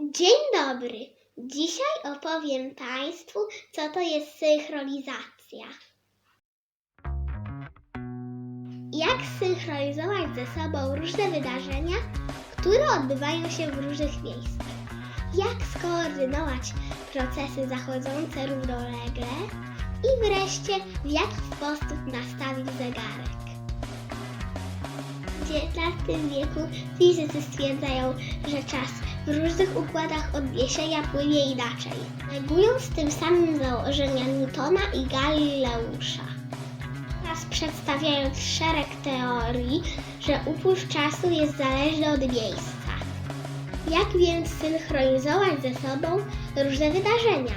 Dzień dobry. Dzisiaj opowiem Państwu, co to jest synchronizacja. Jak synchronizować ze sobą różne wydarzenia, które odbywają się w różnych miejscach. Jak skoordynować procesy zachodzące równolegle i wreszcie w jaki sposób nastawić zegarek. W XIX wieku fizycy stwierdzają, że czas w różnych układach odniesienia płynie inaczej, negując tym samym założenia Newtona i Galileusza. Oraz przedstawiając szereg teorii, że upływ czasu jest zależny od miejsca. Jak więc synchronizować ze sobą różne wydarzenia?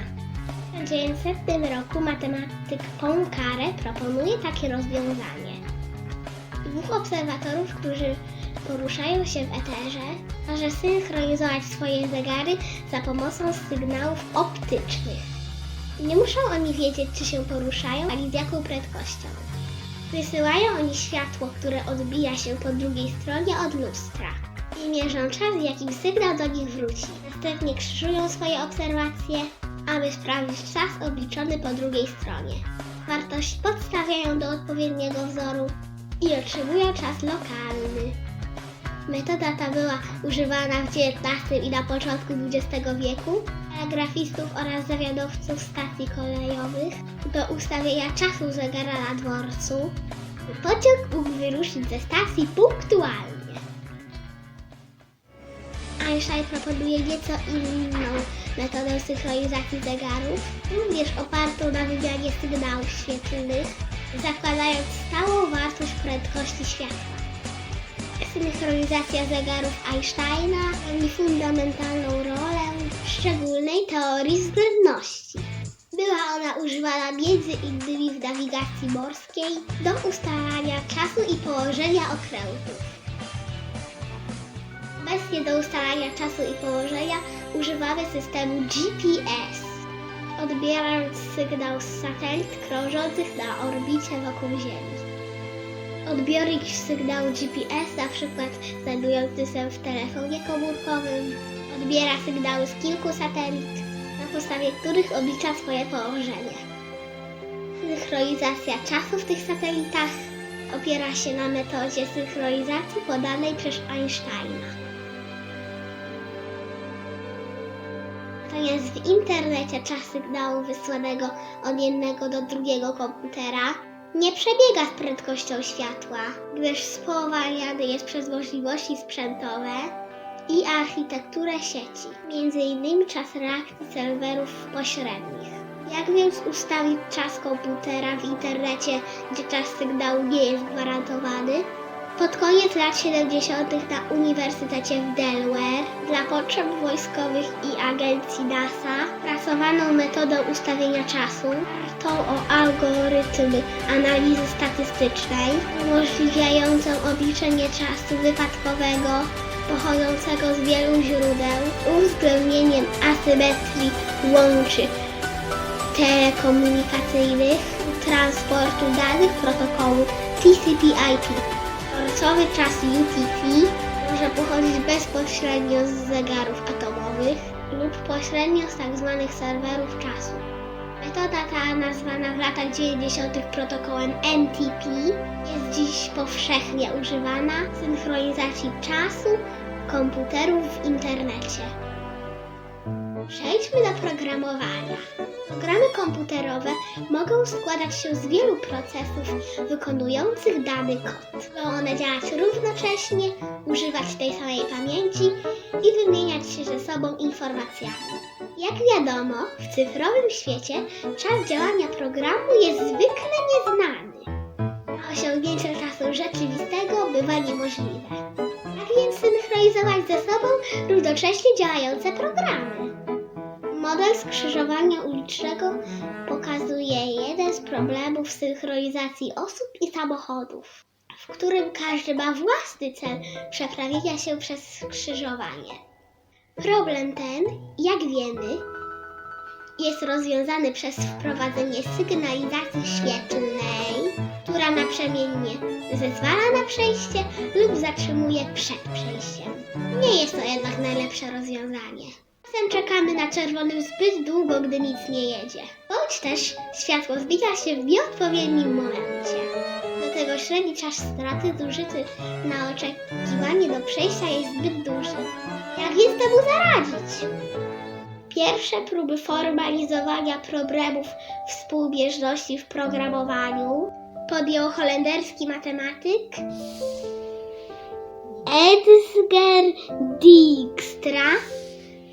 W 1900 roku matematyk Poincaré proponuje takie rozwiązanie. Dwóch obserwatorów, którzy poruszają się w eterze, może synchronizować swoje zegary za pomocą sygnałów optycznych. Nie muszą oni wiedzieć, czy się poruszają, ani z jaką prędkością. Wysyłają oni światło, które odbija się po drugiej stronie od lustra i mierzą czas, w jakim sygnał do nich wróci. Następnie krzyżują swoje obserwacje, aby sprawdzić czas obliczony po drugiej stronie. Wartość podstawiają do odpowiedniego wzoru i otrzymują czas lokalny. Metoda ta była używana w XIX i na początku XX wieku telegrafistów oraz zawiadowców stacji kolejowych do ustawienia czasu zegara na dworcu. Pociąg mógł wyruszyć ze stacji punktualnie. Einstein proponuje nieco inną metodę synchronizacji zegarów, również opartą na wymianie sygnałów świetlnych, zakładając stałą wartość prędkości światła. Synchronizacja zegarów Einsteina pełni fundamentalną rolę w szczególnej teorii względności. Była ona używana między innymi w nawigacji morskiej do ustalania czasu i położenia okrętów. Obecnie do ustalania czasu i położenia używamy systemu GPS, odbierając sygnał z satelit krążących na orbicie wokół Ziemi. Odbiornik sygnału GPS, na przykład znajdujący się w telefonie komórkowym, odbiera sygnały z kilku satelit, na podstawie których oblicza swoje położenie. Synchronizacja czasu w tych satelitach opiera się na metodzie synchronizacji podanej przez Einsteina. Natomiast w internecie czas sygnału wysłanego od jednego do drugiego komputera nie przebiega z prędkością światła, gdyż spowalniany jest przez możliwości sprzętowe i architekturę sieci, innymi czas reakcji serwerów pośrednich. Jak więc ustawić czas komputera w internecie, gdzie czas sygnału nie jest gwarantowany? Pod koniec lat 70. na Uniwersytecie w Delaware dla potrzeb wojskowych i agencji NASA pracowano metodą ustawienia czasu, tą o algorytm analizy statystycznej, umożliwiającą obliczenie czasu wypadkowego pochodzącego z wielu źródeł, uwzględnieniem asymetrii łączy telekomunikacyjnych, transportu danych protokołu TCP/IP. Końcowy czas UTC może pochodzić bezpośrednio z zegarów atomowych lub pośrednio z tzw. serwerów czasu. Metoda ta, nazwana w latach 90. protokołem NTP, jest dziś powszechnie używana w synchronizacji czasu komputerów w internecie. Przejdźmy do programowania. Programy komputerowe mogą składać się z wielu procesów wykonujących dany kod. Mogą one działać równocześnie, używać tej samej pamięci i wymieniać się ze sobą informacjami. Jak wiadomo, w cyfrowym świecie czas działania programu jest zwykle nieznany. A osiągnięcie czasu rzeczywistego bywa niemożliwe. Jak więc synchronizować ze sobą równocześnie działające programy? Model skrzyżowania pokazuje jeden z problemów synchronizacji osób i samochodów, w którym każdy ma własny cel przeprawienia się przez skrzyżowanie. Problem ten, jak wiemy, jest rozwiązany przez wprowadzenie sygnalizacji świetlnej, która naprzemiennie zezwala na przejście lub zatrzymuje przed przejściem. Nie jest to jednak najlepsze rozwiązanie. Czasem czekamy na czerwonym zbyt długo, gdy nic nie jedzie. Bądź też światło zbija się w nieodpowiednim momencie. Do tego średni czas straty zużyty na oczekiwanie do przejścia jest zbyt duży. Jak więc temu zaradzić? Pierwsze próby formalizowania problemów współbieżności w programowaniu podjął holenderski matematyk Edsger Dijkstra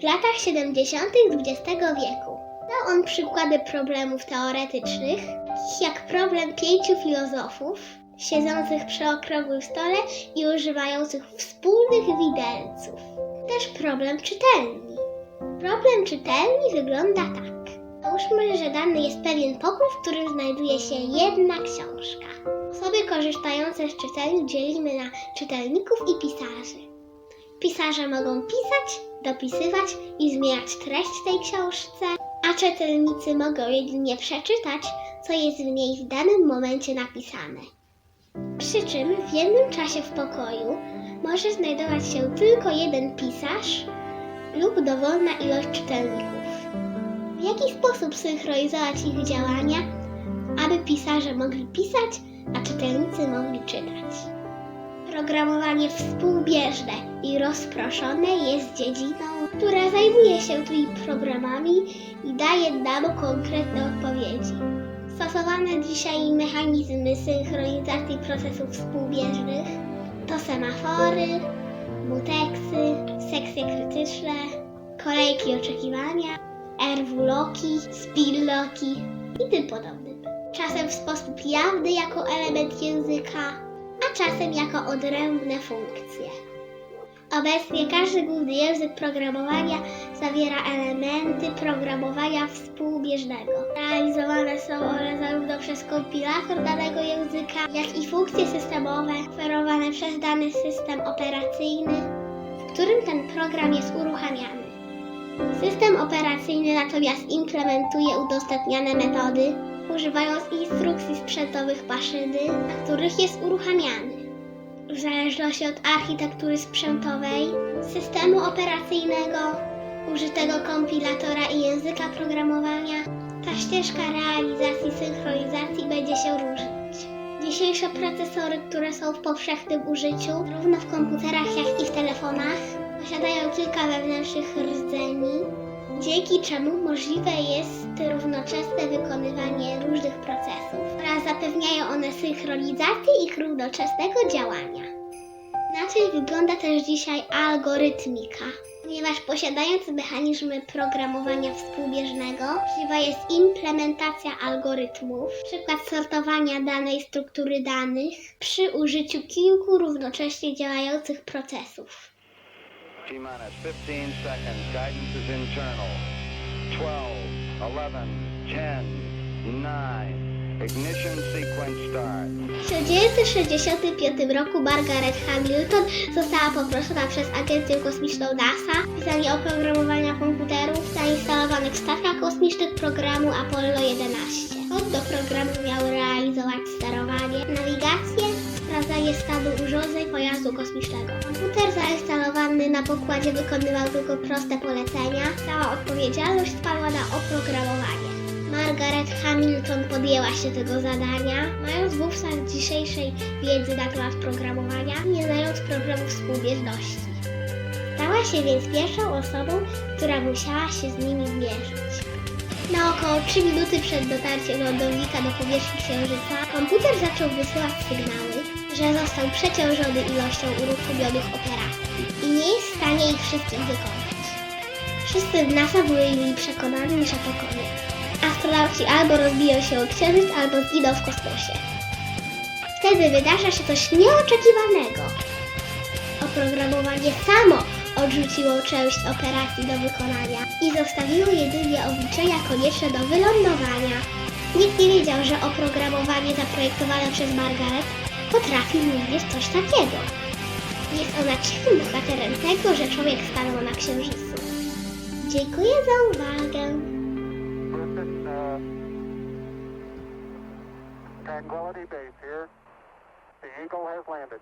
w latach 70. XX wieku. Dał on przykłady problemów teoretycznych, takich jak problem pięciu filozofów siedzących przy okrągłym stole i używających wspólnych widelców. Też problem czytelni. Problem czytelni wygląda tak. Załóżmy, że dany jest pewien pokój, w którym znajduje się jedna książka. Osoby korzystające z czytelni dzielimy na czytelników i pisarzy. Pisarze mogą pisać, dopisywać i zmieniać treść tej książce, a czytelnicy mogą jedynie przeczytać, co jest w niej w danym momencie napisane. Przy czym w jednym czasie w pokoju może znajdować się tylko jeden pisarz lub dowolna ilość czytelników. W jaki sposób synchronizować ich działania, aby pisarze mogli pisać, a czytelnicy mogli czytać? Programowanie współbieżne i rozproszone jest dziedziną, która zajmuje się tymi problemami i daje nam konkretne odpowiedzi. Stosowane dzisiaj mechanizmy synchronizacji procesów współbieżnych to semafory, muteksy, sekcje krytyczne, kolejki oczekiwania, RW-loki, speed-loki i tym podobnym. Czasem w sposób jawny jako element języka, a czasem jako odrębne funkcje. Obecnie każdy główny język programowania zawiera elementy programowania współbieżnego. Realizowane są one zarówno przez kompilator danego języka, jak i funkcje systemowe oferowane przez dany system operacyjny, w którym ten program jest uruchamiany. System operacyjny natomiast implementuje udostępniane metody, używając instrukcji sprzętowych maszyny, na których jest uruchamiany. W zależności od architektury sprzętowej, systemu operacyjnego, użytego kompilatora i języka programowania, ta ścieżka realizacji synchronizacji będzie się różnić. Dzisiejsze procesory, które są w powszechnym użyciu, zarówno w komputerach, jak i w telefonach, posiadają kilka wewnętrznych rdzeni, dzięki czemu możliwe jest równoczesne wykonywanie różnych procesów oraz zapewniają one synchronizację ich równoczesnego działania. Inaczej wygląda też dzisiaj algorytmika, ponieważ posiadając mechanizmy programowania współbieżnego, możliwa jest implementacja algorytmów, przykład sortowania danej struktury danych przy użyciu kilku równocześnie działających procesów. T minus 15 seconds. Guidance is internal. 12, 11, 10, 9. Ignition sequence start. W 1965 roku Margaret Hamilton została poproszona przez Agencję Kosmiczną NASA o pisanie oprogramowania komputerów zainstalowanych w statkach kosmicznych programu Apollo 11. Kod do programu miał realizować sterowanie, nawigację, sprawdzanie stanu urządzeń pojazdu kosmicznego. Komputer zainstalowany na pokładzie wykonywał tylko proste polecenia. Cała odpowiedzialność spadła na oprogramowanie. Margaret Hamilton podjęła się tego zadania, mając wówczas dzisiejszej wiedzy na temat programowania, nie znając problemu współbieżności. Stała się więc pierwszą osobą, która musiała się z nimi zmierzyć. Na około 3 minuty przed dotarciem lądownika do powierzchni Księżyca, komputer zaczął wysyłać sygnały, że został przeciążony ilością uruchomionych operacji i nie jest w stanie ich wszystkich wykonać. Wszyscy w NASA byli przekonani, że to koniec. Albo rozbiją się o księżyc, albo zginą w kosmosie. Wtedy wydarza się coś nieoczekiwanego. Oprogramowanie samo odrzuciło część operacji do wykonania i zostawiło jedynie obliczenia konieczne do wylądowania. Nikt nie wiedział, że oprogramowanie zaprojektowane przez Margaret potrafi również coś takiego. Jest ona cichym bohaterem tego, że człowiek stanął na księżycu. Dziękuję za uwagę. Tranquility Base here. The Eagle has landed.